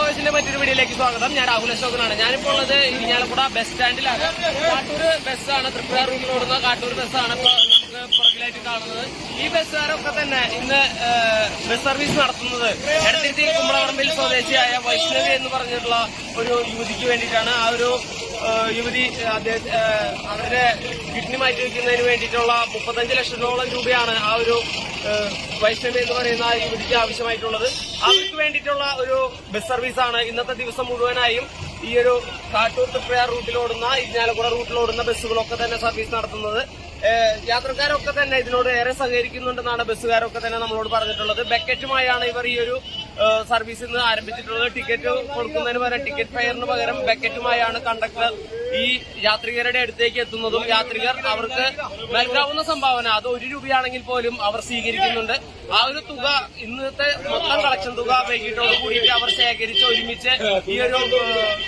ഓട്ടോസിന്റെ മറ്റൊരു വീഡിയോയിലേക്ക് സ്വാഗതം. ഞാൻ രാഹുൽ അശോകനാണ്. ഞാനിപ്പോൾ ഉള്ളത് ഇരിഞ്ഞാലക്കുട ബസ് സ്റ്റാൻഡിലാണ് കാട്ടൂർ ബസ്സാണ് തൃപ്പുര റൂമിൽ ഓടുന്ന കാട്ടൂർ ബസ്സാണ് ഇപ്പോൾ നമുക്ക് പുറകിലായിട്ട് കാണുന്നത്. ഈ ബസ്സുകാരൊക്കെ തന്നെ ഇന്ന് ബസ് സർവീസ് നടത്തുന്നത് എടത്തിരുത്തി കുമ്പളവറമ്പിൽ സ്വദേശിയായ വൈഷ്ണവി എന്ന് പറഞ്ഞിട്ടുള്ള ഒരു യുവതിക്ക് വേണ്ടിയിട്ടാണ്. ആ ഒരു യുവതി അവരുടെ കിഡ്നി മാറ്റി വയ്ക്കുന്നതിന് വേണ്ടിയിട്ടുള്ള മുപ്പത്തഞ്ച് ലക്ഷത്തോളം രൂപയാണ് ആ ഒരു വൈഷ്ണവി എന്ന് പറയുന്ന ആ യുവതിക്ക് ആവശ്യമായിട്ടുള്ളത്. അവർക്ക് വേണ്ടിയിട്ടുള്ള ഒരു ബസ് സർവീസാണ് ഇന്നത്തെ ദിവസം മുഴുവനായും ഈ ഒരു കാട്ടൂർ തൃപ്പയാർ റൂട്ടിലോടുന്ന ഇരിഞ്ഞാലക്കുട റൂട്ടിലോടുന്ന ബസ്സുകളൊക്കെ തന്നെ സർവീസ് നടത്തുന്നത്. യാത്രക്കാരൊക്കെ തന്നെ ഇതിനോട് ഏറെ സഹകരിക്കുന്നുണ്ടെന്നാണ് ബസ്സുകാരൊക്കെ തന്നെ നമ്മളോട് പറഞ്ഞിട്ടുള്ളത്. ബക്കറ്റുമായാണ് ഇവർ ഈ ഒരു ഏഹ്, സർവീസ് ഇന്ന് ആരംഭിച്ചിട്ടുള്ളത് ടിക്കറ്റ് കൊടുക്കുന്നതിന് പകരം ടിക്കറ്റ് ഫെയറിന് പകരം ബക്കറ്റുമായാണ് കണ്ടക്ടർ ഈ യാത്രികരുടെ അടുത്തേക്ക് എത്തുന്നതും. യാത്രികർ അവർക്ക് നൽകാവുന്ന സംഭാവന അത് ഒരു രൂപയാണെങ്കിൽ പോലും അവർ സ്വീകരിക്കുന്നുണ്ട്. ആ ഒരു തുക ഇന്നത്തെ മൊത്തം കളക്ഷൻ തുക വൈകിട്ടോട് കൂടിയിട്ട് അവർ ശേഖരിച്ച് ഒരുമിച്ച് ഈ ഒരു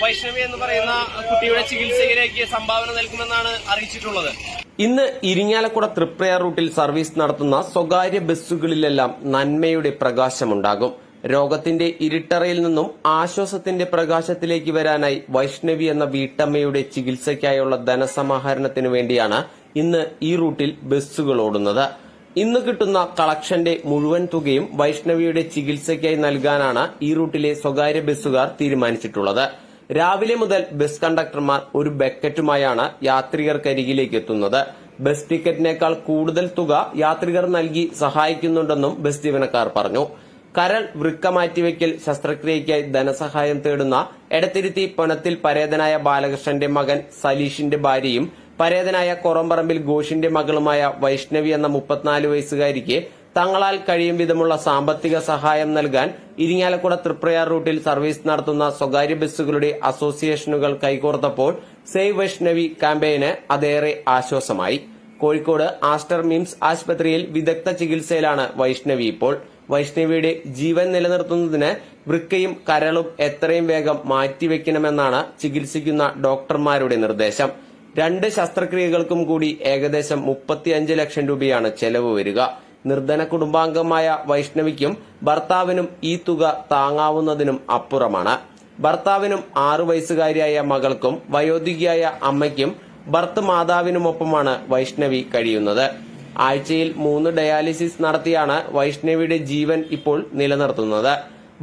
വൈഷ്ണവി എന്ന് പറയുന്ന കുട്ടിയുടെ ചികിത്സയിലേക്ക് സംഭാവന നൽകുമെന്നാണ് അറിയിച്ചിട്ടുള്ളത്. ഇന്ന് ഇരിങ്ങാലക്കുട തൃപ്രയാർ റൂട്ടിൽ സർവീസ് നടത്തുന്ന സ്വകാര്യ ബസ്സുകളിലെല്ലാം നന്മയുടെ പ്രകാശമുണ്ടാകും. രോഗത്തിന്റെ ഇരുട്ടറയിൽ നിന്നും ആശ്വാസത്തിന്റെ പ്രകാശത്തിലേക്ക് വരാനായി വൈഷ്ണവി എന്ന വീട്ടമ്മയുടെ ചികിത്സയ്ക്കായുള്ള ധനസമാഹരണത്തിനു വേണ്ടിയാണ് ഇന്ന് ഈ റൂട്ടിൽ ബസ്സുകൾ ഓടുന്നത്. ഇന്ന് കിട്ടുന്ന കളക്ഷന്റെ മുഴുവൻ തുകയും വൈഷ്ണവിയുടെ ചികിത്സയ്ക്കായി നൽകാനാണ് ഈ റൂട്ടിലെ സ്വകാര്യ ബസ്സുകാർ തീരുമാനിച്ചിട്ടുള്ളത്. രാവിലെ മുതൽ ബസ് കണ്ടക്ടർമാർ ഒരു ബക്കറ്റുമായാണ് യാത്രികർക്കരികിലേക്ക് എത്തുന്നത്. ബസ് ടിക്കറ്റിനേക്കാൾ കൂടുതൽ തുക യാത്രികർ നൽകി സഹായിക്കുന്നുണ്ടെന്നും ബസ് ജീവനക്കാർ പറഞ്ഞു. കരൾ വൃക്ക മാറ്റിവെക്കൽ ശസ്ത്രക്രിയയ്ക്കായി ധനസഹായം തേടുന്ന എടത്തിരുത്തി പണത്തിൽ പരേതനായ ബാലകൃഷ്ണന്റെ മകൻ സലീഷിന്റെ ഭാര്യയും പരേതനായ കൊറമ്പറമ്പിൽ ഘോഷിന്റെ മകളുമായ വൈഷ്ണവി എന്ന മുപ്പത്തിനാല് വയസ്സുകാരിക്ക് തങ്ങളാൽ കഴിയും വിധമുള്ള സാമ്പത്തിക സഹായം നൽകാൻ ഇരിങ്ങാലക്കുട തൃപ്രയാർ റൂട്ടിൽ സർവീസ് നടത്തുന്ന സ്വകാര്യ ബസ്സുകളുടെ അസോസിയേഷനുകൾ കൈകോർത്തപ്പോൾ സേവ് വൈഷ്ണവി ക്യാമ്പയിന് അതേറെ ആശ്വാസമായി. കോഴിക്കോട് ആസ്റ്റർ മിംസ് ആശുപത്രിയിൽ വിദഗ്ധ ചികിത്സയിലാണ് വൈഷ്ണവി ഇപ്പോൾ. വൈഷ്ണവിയുടെ ജീവൻ നിലനിർത്തുന്നതിന് വൃക്കയും കരളും എത്രയും വേഗം മാറ്റിവെക്കണമെന്നാണ് ചികിത്സിക്കുന്ന ഡോക്ടർമാരുടെ നിർദ്ദേശം. രണ്ട് ശസ്ത്രക്രിയകൾക്കും കൂടി ഏകദേശം മുപ്പത്തിയഞ്ച് ലക്ഷം രൂപയാണ് ചെലവ് വരിക. നിർധന കുടുംബാംഗമായ വൈഷ്ണവിക്കും ഭർത്താവിനും ഈ തുക താങ്ങാവുന്നതിനും അപ്പുറമാണ്. ഭർത്താവിനും ആറു വയസ്സുകാരിയായ മകൾക്കും വയോധികയായ അമ്മയ്ക്കും ഭർത്ത് മാതാവിനുമൊപ്പമാണ് വൈഷ്ണവി കഴിയുന്നത്. ആഴ്ചയിൽ മൂന്ന് ഡയാലിസിസ് നടത്തിയാണ് വൈഷ്ണവിയുടെ ജീവൻ ഇപ്പോൾ നിലനിർത്തുന്നത്.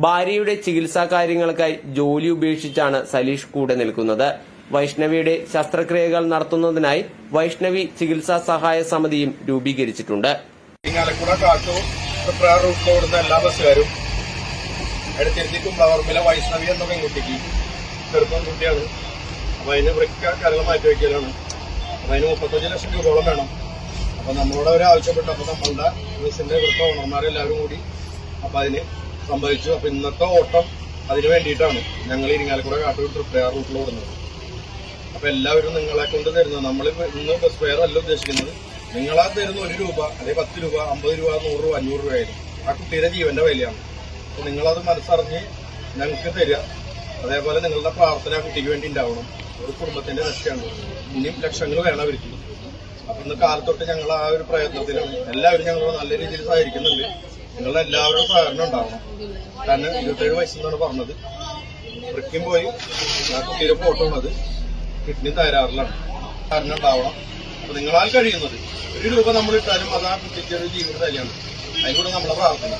ഭാര്യയുടെ ചികിത്സാ കാര്യങ്ങൾക്കായി ജോലി ഉപേക്ഷിച്ചാണ് സലീഷ് കൂടെ നിൽക്കുന്നത്. വൈഷ്ണവിയുടെ ശസ്ത്രക്രിയകൾ നടത്തുന്നതിനായി വൈഷ്ണവി ചികിത്സാ സഹായ സമിതിയും രൂപീകരിച്ചിട്ടുണ്ട്. എല്ലാ ബസ്സുകാരും? എടുത്തിരുത്തി കുമ്പളവർമ്മിലെ വൈഷ്ണവി എന്ന പെൺകുട്ടിക്ക് ചെറുപ്പം കുട്ടിയാണ്. അപ്പൊ അതിന് വൃക്ക കരൾ മാറ്റി വയ്ക്കലാണ് അപ്പൊ അതിന് മുപ്പത്തഞ്ച് ലക്ഷം രൂപയോളം വേണം. അപ്പൊ നമ്മളോട് അവർ ആവശ്യപ്പെട്ടു. അപ്പൊ നമ്മളുടെ ബസ്സിന്റെ ഇവിടുത്തെ ഓണർമാരെല്ലാവരും കൂടി അപ്പൊ അതിന് സംഭവിച്ചു അപ്പൊ ഇന്നത്തെ ഓട്ടം അതിന് വേണ്ടിയിട്ടാണ് ഞങ്ങൾ ഇരിങ്ങാലക്കുട കാട്ടൂർ പ്രിപ്പയർ റൂട്ടിൽ ഓടുന്നത്. അപ്പൊ എല്ലാവരും നിങ്ങളെ കൊണ്ട് തരുന്നത് നമ്മൾ ഇന്ന് ബസ് ഫെയർ അല്ല ഉദ്ദേശിക്കുന്നത്. നിങ്ങളാ തരുന്ന ഒരു രൂപ അല്ലെങ്കിൽ പത്ത് രൂപ അമ്പത് രൂപ നൂറ് രൂപ അഞ്ഞൂറ് രൂപയായിരുന്നു ആ കുട്ടിയുടെ ജീവന്റെ വിലയാണ്. അപ്പൊ നിങ്ങളത് മനസ്സറിഞ്ഞ് ഞങ്ങൾക്ക് തരിക. അതേപോലെ നിങ്ങളുടെ പ്രാർത്ഥന കുട്ടിക്ക് വേണ്ടി ഉണ്ടാവണം. ഒരു കുടുംബത്തിന്റെ രക്ഷയാണ്. ഇനിയും ലക്ഷങ്ങൾ വേണം അവർക്ക്. അപ്പൊ ഇന്ന് കാലത്തൊട്ട് ഞങ്ങൾ ആ ഒരു പ്രയത്നത്തിലാണ് എല്ലാവരും ഞങ്ങളോട് നല്ല രീതിയിൽ സഹകരിക്കുന്നുണ്ട്. നിങ്ങളുടെ എല്ലാവരുടെ സഹകരണം ഉണ്ടാവണം. കാരണം ഇരുപത്തേഴ് വയസ്സെന്നാണ് പറഞ്ഞത്. വൃക്കും പോയി. ആ കുട്ടിയുടെ ഫോട്ടോ ഉള്ളത് കിഡ്നി തകരാറിലാണ്. കാരണം ഉണ്ടാവണം. അപ്പൊ നിങ്ങളാൽ കഴിയുന്നത്. ഒരു രൂപ നമ്മൾ ഇട്ടാലും അത് ആ കുട്ടിക്ക് ഒരു ജീവിത തലയാണ് അതിലൂടെ നമ്മളെ പ്രാർത്ഥന.